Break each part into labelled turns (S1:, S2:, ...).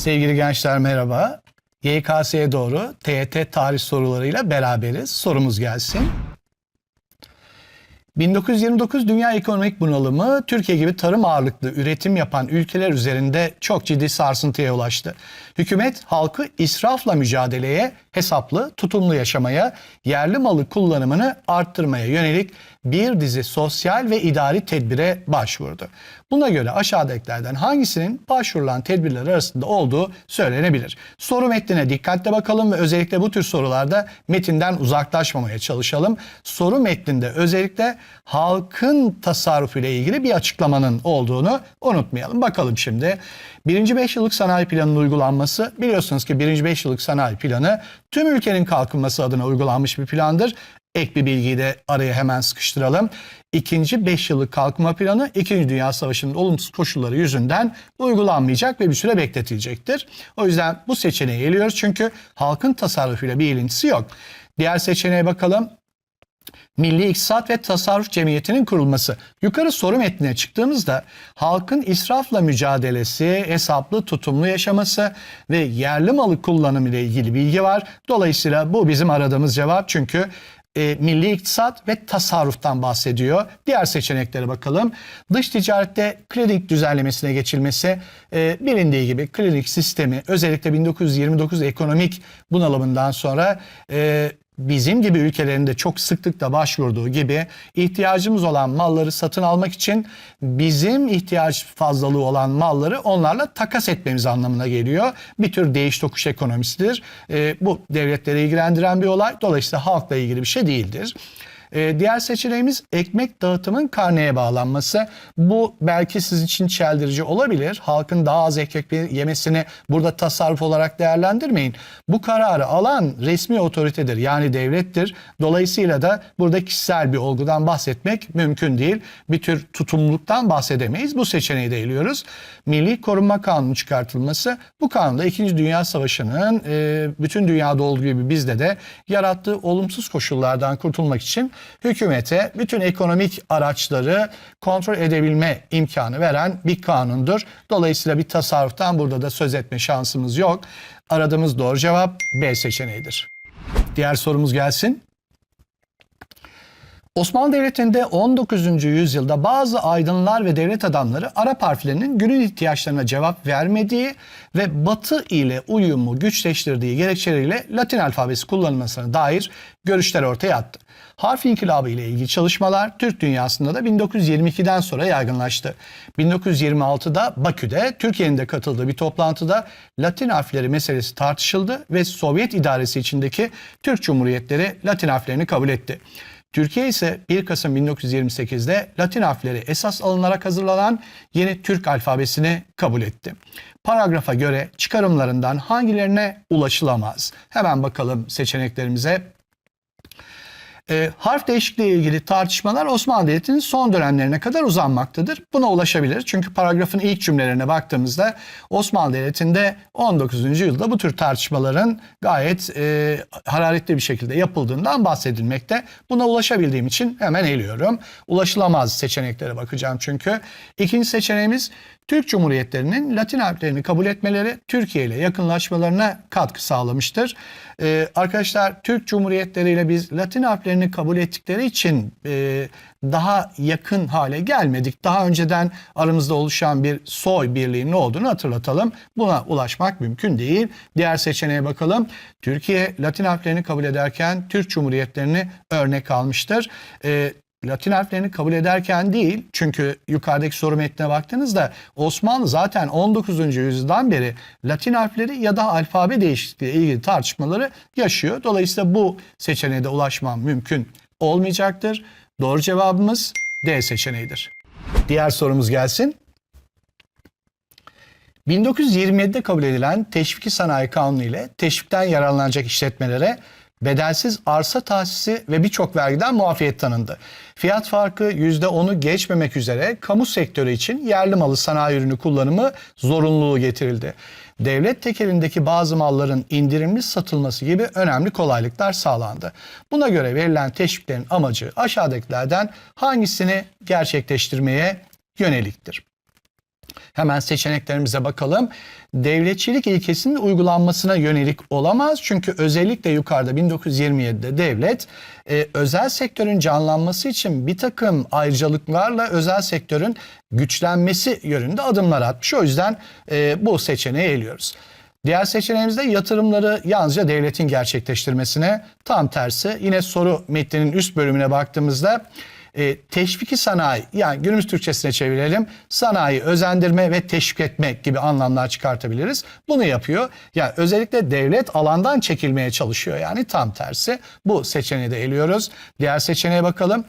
S1: Sevgili gençler merhaba. YKS'ye doğru TYT tarih sorularıyla beraberiz. Sorumuz gelsin. 1929 dünya ekonomik bunalımı Türkiye gibi tarım ağırlıklı üretim yapan ülkeler üzerinde çok ciddi sarsıntıya ulaştı. Hükümet halkı israfla mücadeleye, hesaplı, tutumlu yaşamaya, yerli malı kullanımını arttırmaya yönelik bir dizi sosyal ve idari tedbire başvurdu. Buna göre aşağıdakilerden hangisinin başvurulan tedbirler arasında olduğu söylenebilir. Soru metnine dikkatle bakalım ve özellikle bu tür sorularda metinden uzaklaşmamaya çalışalım. Soru metninde özellikle halkın tasarrufu ile ilgili bir açıklamanın olduğunu unutmayalım. Bakalım şimdi. Birinci 5 yıllık sanayi planının uygulanması biliyorsunuz ki birinci 5 yıllık sanayi planı tüm ülkenin kalkınması adına uygulanmış bir plandır. Ek bir bilgiyi de araya hemen sıkıştıralım. İkinci 5 yıllık kalkınma planı 2. Dünya Savaşı'nın olumsuz koşulları yüzünden uygulanmayacak ve bir süre bekletilecektir. O yüzden bu seçeneği eliyoruz çünkü halkın tasarrufuyla bir ilintisi yok. Diğer seçeneğe bakalım. Milli İktisat ve Tasarruf Cemiyeti'nin kurulması. Yukarı soru metnine çıktığımızda halkın israfla mücadelesi, hesaplı tutumlu yaşaması ve yerli malı kullanımı ile ilgili bilgi var. Dolayısıyla bu bizim aradığımız cevap çünkü e, milli iktisat ve tasarruftan bahsediyor. Diğer seçeneklere bakalım. Dış ticarette clearing düzenlemesine geçilmesi e, bilindiği gibi clearing sistemi özellikle 1929 ekonomik bunalımından sonra e, bizim gibi ülkelerin de çok sıklıkla başvurduğu gibi ihtiyacımız olan malları satın almak için bizim ihtiyaç fazlalığı olan malları onlarla takas etmemiz anlamına geliyor. Bir tür değiş tokuş ekonomisidir. E, bu devletleri ilgilendiren bir olay. Dolayısıyla halkla ilgili bir şey değildir. Ee, diğer seçeneğimiz ekmek dağıtımın karneye bağlanması. Bu belki sizin için çeldirici olabilir. Halkın daha az ekmek yemesini burada tasarruf olarak değerlendirmeyin. Bu kararı alan resmi otoritedir yani devlettir. Dolayısıyla da burada kişisel bir olgudan bahsetmek mümkün değil. Bir tür tutumluluktan bahsedemeyiz. Bu seçeneği de eliyoruz. Milli Korunma Kanunu çıkartılması. Bu kanunda 2. Dünya Savaşı'nın e, bütün dünyada olduğu gibi bizde de yarattığı olumsuz koşullardan kurtulmak için hükümete bütün ekonomik araçları kontrol edebilme imkanı veren bir kanundur. Dolayısıyla bir tasarruftan burada da söz etme şansımız yok. Aradığımız doğru cevap B seçeneğidir. Diğer sorumuz gelsin. Osmanlı Devleti'nde 19. yüzyılda bazı aydınlar ve devlet adamları Arap harflerinin günün ihtiyaçlarına cevap vermediği ve Batı ile uyumu güçleştirdiği gerekçeleriyle Latin alfabesi kullanılmasına dair görüşler ortaya attı. Harf inkılabı ile ilgili çalışmalar Türk dünyasında da 1922'den sonra yaygınlaştı. 1926'da Bakü'de Türkiye'nin de katıldığı bir toplantıda Latin harfleri meselesi tartışıldı ve Sovyet idaresi içindeki Türk Cumhuriyetleri Latin harflerini kabul etti. Türkiye ise 1 Kasım 1928'de Latin harfleri esas alınarak hazırlanan yeni Türk alfabesini kabul etti. Paragrafa göre çıkarımlarından hangilerine ulaşılamaz? Hemen bakalım seçeneklerimize. E, harf değişikliği ilgili tartışmalar Osmanlı Devleti'nin son dönemlerine kadar uzanmaktadır. Buna ulaşabilir. Çünkü paragrafın ilk cümlelerine baktığımızda Osmanlı Devleti'nde 19. yüzyılda bu tür tartışmaların gayet e, hararetli bir şekilde yapıldığından bahsedilmekte. Buna ulaşabildiğim için hemen eliyorum. Ulaşılamaz seçeneklere bakacağım çünkü. İkinci seçeneğimiz Türk Cumhuriyetlerinin Latin harflerini kabul etmeleri Türkiye ile yakınlaşmalarına katkı sağlamıştır. Ee, arkadaşlar Türk Cumhuriyetleri ile biz Latin harflerini kabul ettikleri için e, daha yakın hale gelmedik. Daha önceden aramızda oluşan bir soy birliğinin olduğunu hatırlatalım. Buna ulaşmak mümkün değil. Diğer seçeneğe bakalım. Türkiye Latin harflerini kabul ederken Türk Cumhuriyetlerini örnek almıştır. Ee, Latin harflerini kabul ederken değil çünkü yukarıdaki soru metnine baktığınızda Osmanlı zaten 19. yüzyıldan beri Latin harfleri ya da alfabe değişikliği ilgili tartışmaları yaşıyor. Dolayısıyla bu seçeneğe de ulaşmam mümkün olmayacaktır. Doğru cevabımız D seçeneğidir. Diğer sorumuz gelsin. 1927'de kabul edilen Teşviki Sanayi Kanunu ile teşvikten yararlanacak işletmelere bedelsiz arsa tahsisi ve birçok vergiden muafiyet tanındı. Fiyat farkı %10'u geçmemek üzere kamu sektörü için yerli malı sanayi ürünü kullanımı zorunluluğu getirildi. Devlet tekelindeki bazı malların indirimli satılması gibi önemli kolaylıklar sağlandı. Buna göre verilen teşviklerin amacı aşağıdakilerden hangisini gerçekleştirmeye yöneliktir? Hemen seçeneklerimize bakalım. Devletçilik ilkesinin uygulanmasına yönelik olamaz. Çünkü özellikle yukarıda 1927'de devlet e, özel sektörün canlanması için bir takım ayrıcalıklarla özel sektörün güçlenmesi yönünde adımlar atmış. O yüzden e, bu seçeneği eliyoruz. Diğer seçeneğimizde yatırımları yalnızca devletin gerçekleştirmesine tam tersi. Yine soru metninin üst bölümüne baktığımızda e, teşviki sanayi yani günümüz Türkçesine çevirelim. Sanayi özendirme ve teşvik etmek gibi anlamlar çıkartabiliriz. Bunu yapıyor. Yani özellikle devlet alandan çekilmeye çalışıyor. Yani tam tersi. Bu seçeneği de eliyoruz. Diğer seçeneğe bakalım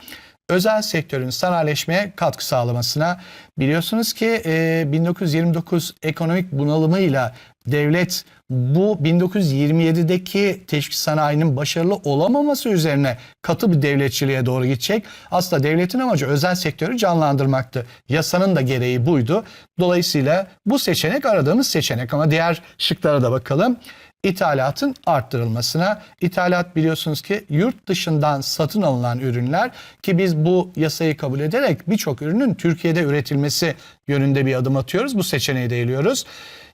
S1: özel sektörün sanayileşmeye katkı sağlamasına biliyorsunuz ki e, 1929 ekonomik bunalımıyla devlet bu 1927'deki teşvik sanayinin başarılı olamaması üzerine katı bir devletçiliğe doğru gidecek. Aslında devletin amacı özel sektörü canlandırmaktı. Yasanın da gereği buydu. Dolayısıyla bu seçenek aradığımız seçenek ama diğer şıklara da bakalım ithalatın arttırılmasına. İthalat biliyorsunuz ki yurt dışından satın alınan ürünler ki biz bu yasayı kabul ederek birçok ürünün Türkiye'de üretilmesi yönünde bir adım atıyoruz. Bu seçeneği de eliyoruz.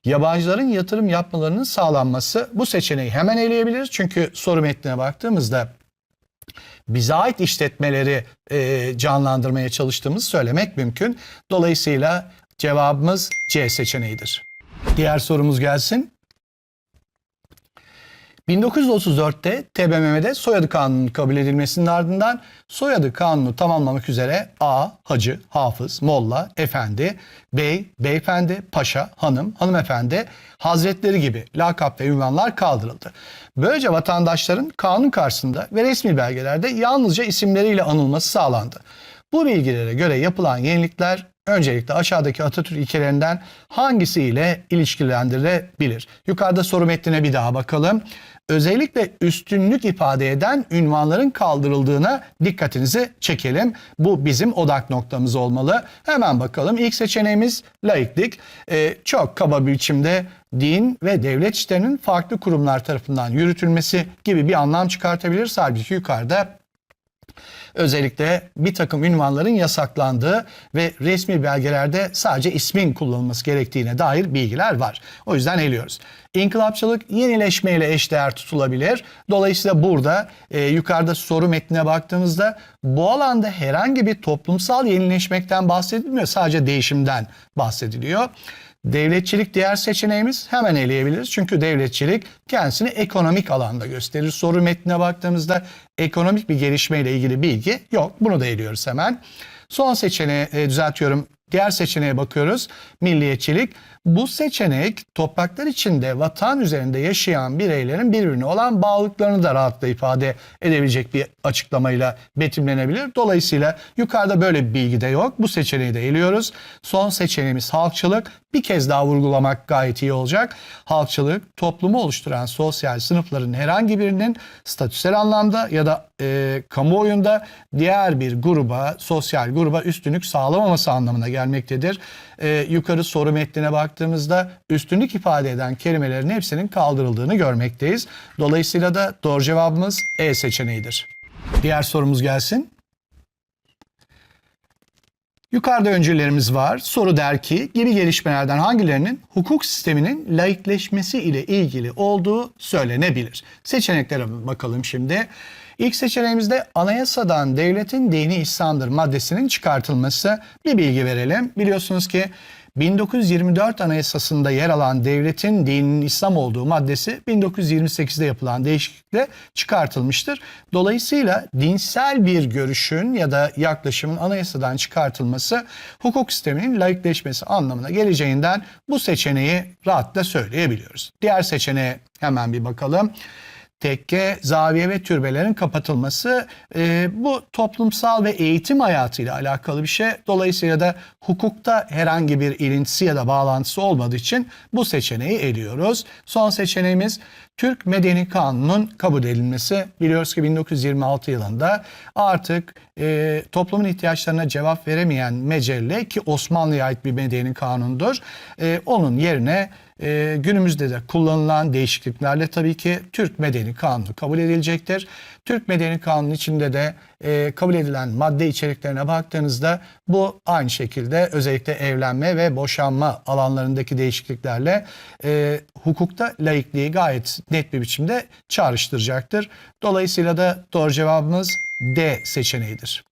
S1: Yabancıların yatırım yapmalarının sağlanması bu seçeneği hemen eleyebiliriz. Çünkü soru metnine baktığımızda bize ait işletmeleri e, canlandırmaya çalıştığımızı söylemek mümkün. Dolayısıyla cevabımız C seçeneğidir. Diğer sorumuz gelsin. 1934'te TBMM'de soyadı kanunun kabul edilmesinin ardından soyadı kanunu tamamlamak üzere A, hacı, hafız, molla, efendi, bey, beyefendi, paşa, hanım, hanımefendi, hazretleri gibi lakap ve ünvanlar kaldırıldı. Böylece vatandaşların kanun karşısında ve resmi belgelerde yalnızca isimleriyle anılması sağlandı. Bu bilgilere göre yapılan yenilikler öncelikle aşağıdaki Atatürk ilkelerinden hangisiyle ilişkilendirilebilir? Yukarıda soru metnine bir daha bakalım. Özellikle üstünlük ifade eden ünvanların kaldırıldığına dikkatinizi çekelim. Bu bizim odak noktamız olmalı. Hemen bakalım. İlk seçeneğimiz laiklik. Ee, çok kaba bir biçimde din ve devlet işlerinin farklı kurumlar tarafından yürütülmesi gibi bir anlam çıkartabiliriz. Halbuki yukarıda özellikle bir takım ünvanların yasaklandığı ve resmi belgelerde sadece ismin kullanılması gerektiğine dair bilgiler var. O yüzden eliyoruz. İnkılapçılık yenileşmeyle eşdeğer tutulabilir. Dolayısıyla burada e, yukarıda soru metnine baktığımızda bu alanda herhangi bir toplumsal yenileşmekten bahsedilmiyor. Sadece değişimden bahsediliyor. Devletçilik diğer seçeneğimiz hemen eleyebiliriz. Çünkü devletçilik kendisini ekonomik alanda gösterir. Soru metnine baktığımızda ekonomik bir gelişmeyle ilgili bilgi yok. Bunu da eliyoruz hemen. Son seçeneği e, düzeltiyorum. Diğer seçeneğe bakıyoruz. Milliyetçilik. Bu seçenek topraklar içinde vatan üzerinde yaşayan bireylerin birbirine olan bağlılıklarını da rahatlıkla ifade edebilecek bir açıklamayla betimlenebilir. Dolayısıyla yukarıda böyle bir bilgi de yok. Bu seçeneği de eliyoruz. Son seçeneğimiz halkçılık. Bir kez daha vurgulamak gayet iyi olacak. Halkçılık toplumu oluşturan sosyal sınıfların herhangi birinin statüsel anlamda ya da e, kamuoyunda diğer bir gruba, sosyal gruba üstünlük sağlamaması anlamına gelmektedir. E, yukarı soru metnine baktığımızda üstünlük ifade eden kelimelerin hepsinin kaldırıldığını görmekteyiz. Dolayısıyla da doğru cevabımız E seçeneğidir. Diğer sorumuz gelsin. Yukarıda öncülerimiz var. Soru der ki gibi gelişmelerden hangilerinin hukuk sisteminin laikleşmesi ile ilgili olduğu söylenebilir. Seçeneklere bakalım şimdi. İlk seçeneğimizde anayasadan devletin dini İslam'dır maddesinin çıkartılması. Bir bilgi verelim. Biliyorsunuz ki 1924 Anayasası'nda yer alan devletin dininin İslam olduğu maddesi 1928'de yapılan değişiklikle çıkartılmıştır. Dolayısıyla dinsel bir görüşün ya da yaklaşımın anayasadan çıkartılması hukuk sisteminin laikleşmesi anlamına geleceğinden bu seçeneği rahatla söyleyebiliyoruz. Diğer seçeneğe hemen bir bakalım tekke, zaviye ve türbelerin kapatılması e, bu toplumsal ve eğitim hayatıyla alakalı bir şey. Dolayısıyla da hukukta herhangi bir ilintisi ya da bağlantısı olmadığı için bu seçeneği eliyoruz. Son seçeneğimiz Türk Medeni Kanunu'nun kabul edilmesi. Biliyoruz ki 1926 yılında artık e, toplumun ihtiyaçlarına cevap veremeyen mecelle ki Osmanlı'ya ait bir medeni kanundur. E, onun yerine e, günümüzde de kullanılan değişikliklerle tabii ki Türk Medeni Kanunu kabul edilecektir. Türk Medeni Kanunu içinde de e, kabul edilen madde içeriklerine baktığınızda bu aynı şekilde özellikle evlenme ve boşanma alanlarındaki değişikliklerle e, hukukta laikliği gayet net bir biçimde çağrıştıracaktır. Dolayısıyla da doğru cevabımız D seçeneğidir.